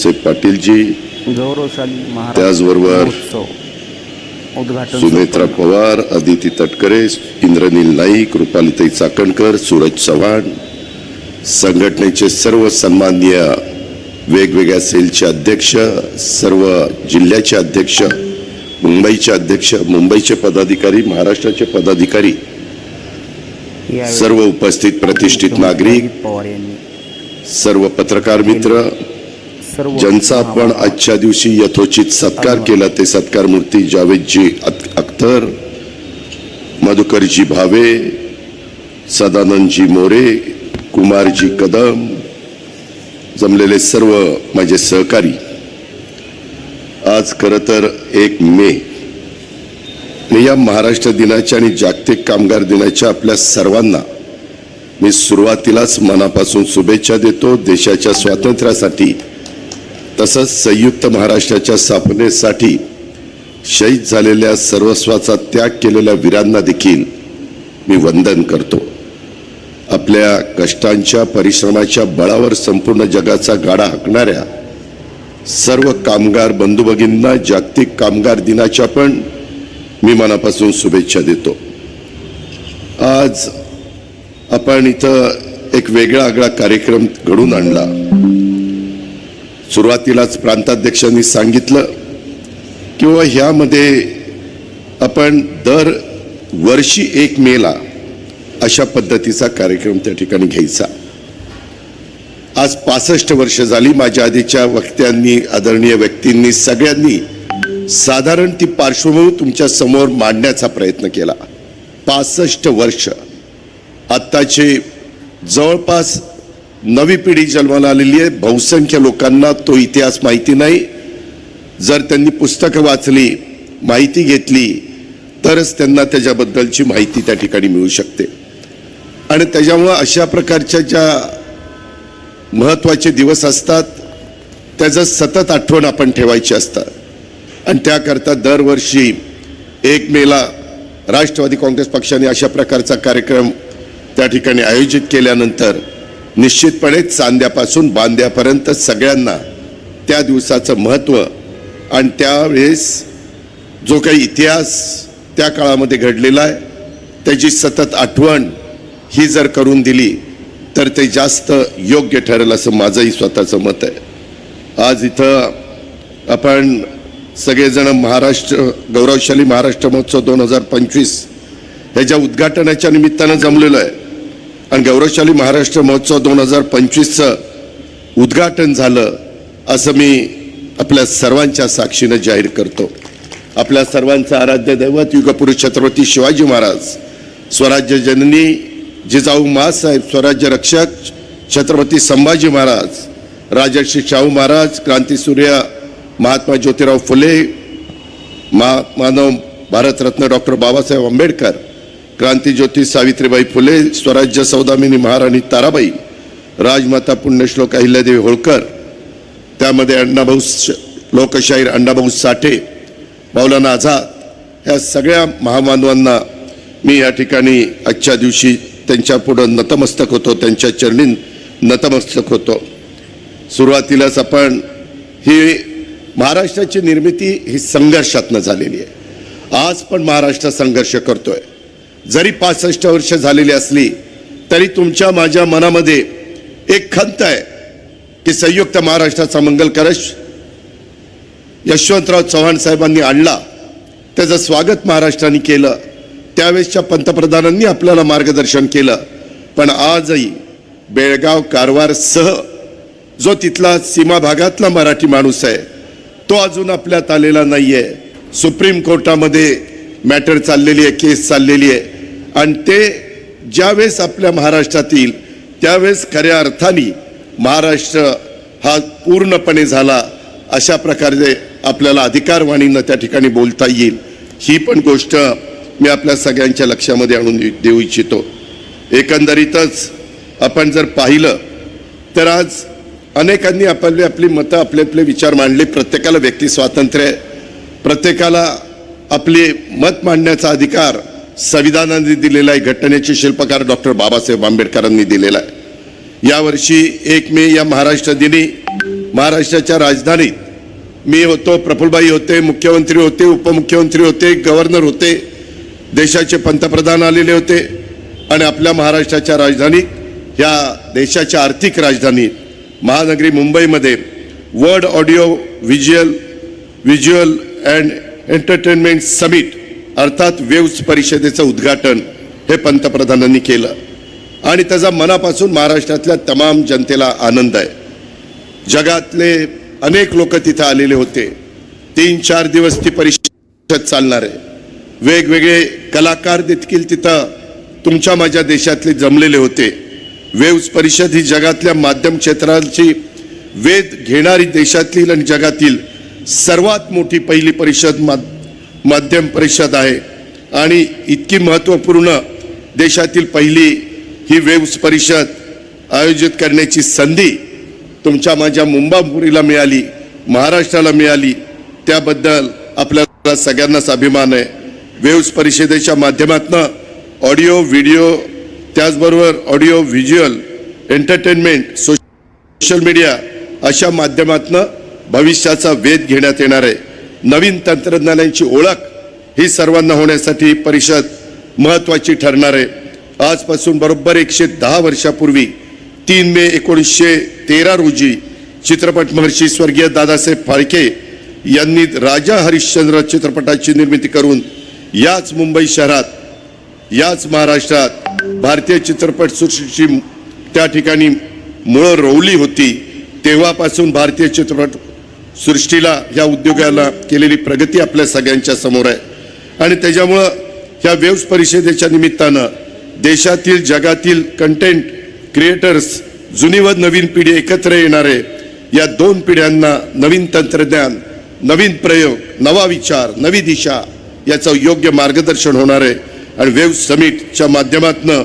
बाळासाहेब पाटीलजी गौरवशाली त्याचबरोबर सुनेत्रा पवार अदिती तटकरे इंद्रनील नाईक रुपालीताई चाकणकर सूरज चव्हाण. संघटनेचे सर्व सन्माननीय वेगवेगळ्या सेलचे अध्यक्ष सर्व जिल्ह्याचे अध्यक्ष मुंबईचे अध्यक्ष मुंबईचे पदाधिकारी महाराष्ट्राचे पदाधिकारी सर्व उपस्थित प्रतिष्ठित नागरिक सर्व पत्रकार मित्र ज्यांचा आपण आजच्या दिवशी यथोचित सत्कार केला ते सत्कार मूर्ती जावेदजी अख- अख्तर मधुकरजी भावे सदानंदजी मोरे कुमारजी कदम जमलेले सर्व माझे सहकारी. आज खरं तर एक मे. आणि या महाराष्ट्र दिनाच्या आणि जागतिक कामगार दिनाच्या आपल्या सर्वांना मी सुरुवातीलाच मनापासून शुभेच्छा देतो. देशाच्या स्वातंत्र्यासाठी तसंच संयुक्त महाराष्ट्राच्या स्थापनेसाठी शहीद झालेल्या सर्वस्वाचा त्याग केलेल्या वीरांना देखील मी वंदन करतो. आपल्या कष्टांच्या परिश्रमाच्या बळावर संपूर्ण जगाचा गाडा हाकणाऱ्या सर्व कामगार बंधू जागतिक कामगार दिनाच्या पण मी मनापासून शुभेच्छा देतो. आज आपण इथं एक वेगळा आगळा कार्यक्रम घडून आणला. सुरुवातीलाच प्रांताध्यक्षांनी सांगितलं किंवा ह्यामध्ये आपण दर वर्षी एक मेला अशा पद्धतीचा कार्यक्रम त्या ठिकाणी घ्यायचा. आज पासष्ट वर्ष झाली माझ्या आधीच्या वक्त्यांनी आदरणीय व्यक्तींनी सगळ्यांनी साधारण ती पार्श्वभूमी तुमच्यासमोर मांडण्याचा प्रयत्न केला. पासष्ट वर्ष. आत्ताचे जवळपास नवी पिढी जन्माला आलेली आहे. बहुसंख्य लोकांना तो इतिहास माहिती नाही. जर त्यांनी पुस्तकं वाचली माहिती घेतली तरच त्यांना त्याच्याबद्दलची माहिती त्या ठिकाणी मिळू शकते. आणि त्याच्यामुळं अशा प्रकारच्या ज्या महत्त्वाचे दिवस असतात त्याचं सतत आठवण आपण ठेवायची असतं आणि त्याकरता दरवर्षी एक मेला राष्ट्रवादी काँग्रेस पक्षाने अशा प्रकारचा कार्यक्रम त्या ठिकाणी आयोजित केल्यानंतर निश्चितपणे चांद्यापासून बांद्यापर्यंत सगळ्यांना त्या दिवसाचं महत्त्व आणि त्यावेळेस जो काही इतिहास त्या काळामध्ये घडलेला आहे त्याची सतत आठवण ही जर करून दिली तर ते जास्त योग्य ठरेल असं माझंही स्वतःचं मत आहे. आज इथं आपण सगळेजण महाराष्ट्र गौरवशाली महाराष्ट्र महोत्सव दोन हजार पंचवीस ह्याच्या उद्घाटनाच्या निमित्तानं जमलेलो आहे. आणि गौरवशाली महाराष्ट्र महोत्सव दोन हजार पंचवीसचं उद्घाटन झालं असं मी आपल्या सर्वांच्या साक्षीनं जाहीर करतो. आपल्या सर्वांचं आराध्य दैवत युगपुरुष छत्रपती शिवाजी महाराज स्वराज्य जननी जिजाऊ महासाहेब स्वराज्य रक्षक छत्रपती संभाजी महाराज राजर्षी शाहू महाराज क्रांतीसूर्य महात्मा ज्योतिराव फुले मा मानव भारतरत्न डॉक्टर बाबासाहेब आंबेडकर क्रांतीज्योती सावित्रीबाई फुले स्वराज्य सौदामिनी महाराणी ताराबाई राजमाता पुण्यश्लोक अहिल्यादेवी होळकर त्यामध्ये अण्णाभाऊ लोकशाहीर अण्णाभाऊ साठे मौलाना आझाद ह्या सगळ्या महामानवांना मी या ठिकाणी आजच्या दिवशी त्यांच्या पुढं नतमस्तक होतो त्यांच्या चरणी नतमस्तक होतो. सुरुवातीलाच आपण ही महाराष्ट्राची निर्मिती ही संघर्षातनं झालेली आहे. आज पण महाराष्ट्र संघर्ष करतोय. जरी पासष्ट वर्ष झालेली असली तरी तुमच्या माझ्या मनामध्ये एक खंत आहे की संयुक्त महाराष्ट्राचा मंगल कलश यशवंतराव चव्हाण साहेबांनी आणला त्याचं स्वागत महाराष्ट्राने केलं त्यावेळेसच्या पंतप्रधानांनी आपल्याला मार्गदर्शन केलं. पण आजही बेळगाव कारवार सह जो तिथला सीमा भागातला मराठी माणूस आहे तो अजून आपल्यात आलेला नाही आहे सुप्रीम कोर्टामध्ये मॅटर चाललेली आहे केस चाललेली आहे. आणि ते ज्यावेळेस आपल्या महाराष्ट्रात येईल त्यावेळेस खऱ्या अर्थाने महाराष्ट्र हा पूर्णपणे झाला अशा प्रकारे आपल्याला अधिकारवाणीनं त्या ठिकाणी बोलता येईल. ही पण गोष्ट मी आपल्या सगळ्यांच्या लक्षामध्ये आणून देऊ इच्छितो. एकंदरीतच आपण जर पाहिलं तर आज अनेकांनी आपले आपली मतं आपले आपले विचार मांडले. प्रत्येकाला व्यक्ती स्वातंत्र्य प्रत्येकाला आपले मत मांडण्याचा अधिकार संविधानाने दिलेला आहे घटनेचे शिल्पकार डॉक्टर बाबासाहेब आंबेडकरांनी दिलेला आहे. यावर्षी एक मे या महाराष्ट्र दिनी महाराष्ट्राच्या राजधानीत मी होतो प्रफुलबाई होते मुख्यमंत्री होते उपमुख्यमंत्री होते गव्हर्नर होते देशाचे पंतप्रधान आलेले होते आणि आपल्या महाराष्ट्राच्या राजधानीत ह्या देशाच्या आर्थिक राजधानीत महानगरी मुंबईमध्ये world audio visual visual and entertainment summit अर्थात वेव्स परिषदेचं उद्घाटन हे पंतप्रधानांनी केलं. आणि त्याचा मनापासून महाराष्ट्रातल्या तमाम जनतेला आनंद आहे. जगातले अनेक लोक तिथं आलेले होते. तीन चार दिवस ती परिषद चालणार आहे. वेगवेगळे कलाकार देखील तिथं तुमच्या माझ्या देशातले जमलेले होते. वेव्स परिषद ही जगातल्या माध्यम क्षेत्राची वेध घेणारी देशातील आणि जगातील सर्वात मोठी पहिली परिषद मा माध्यम परिषद आहे. आणि इतकी महत्त्वपूर्ण देशातील पहिली ही वेव्स परिषद आयोजित करण्याची संधी तुमच्या माझ्या मुंबापुरीला मिळाली महाराष्ट्राला मिळाली. त्याबद्दल आपल्याला सगळ्यांनाच अभिमान आहे. वेव्स परिषदेच्या माध्यमातनं ऑडिओ व्हिडिओ त्याचबरोबर audio visual entertainment social media अशा माध्यमातनं भविष्याचा वेध घेण्यात येणार आहे. नवीन तंत्रज्ञानांची ओळख ही सर्वांना होण्यासाठी परिषद महत्त्वाची ठरणार आहे. आजपासून बरोबर एकशे दहा वर्षापूर्वी तीन मे एकोणीसशे तेरा रोजी चित्रपट महर्षी स्वर्गीय दादासाहेब फाळके यांनी राजा हरिश्चंद्र चित्रपटाची निर्मिती करून याच मुंबई शहरात याच महाराष्ट्रात भारतीय चित्रपट सृष्टीची त्या ठिकाणी मुळं रोवली होती. तेव्हापासून भारतीय चित्रपट सृष्टीला या उद्योगाला केलेली प्रगती आपल्या सगळ्यांच्या समोर आहे. आणि त्याच्यामुळं ह्या वेव्स परिषदेच्या निमित्तानं देशातील जगातील कंटेंट क्रिएटर्स जुनी व नवीन पिढी एकत्र येणारे या दोन पिढ्यांना नवीन तंत्रज्ञान नवीन प्रयोग नवा विचार नवी दिशा याचं योग्य मार्गदर्शन होणार आहे. आणि वेव्ह समिटच्या माध्यमातनं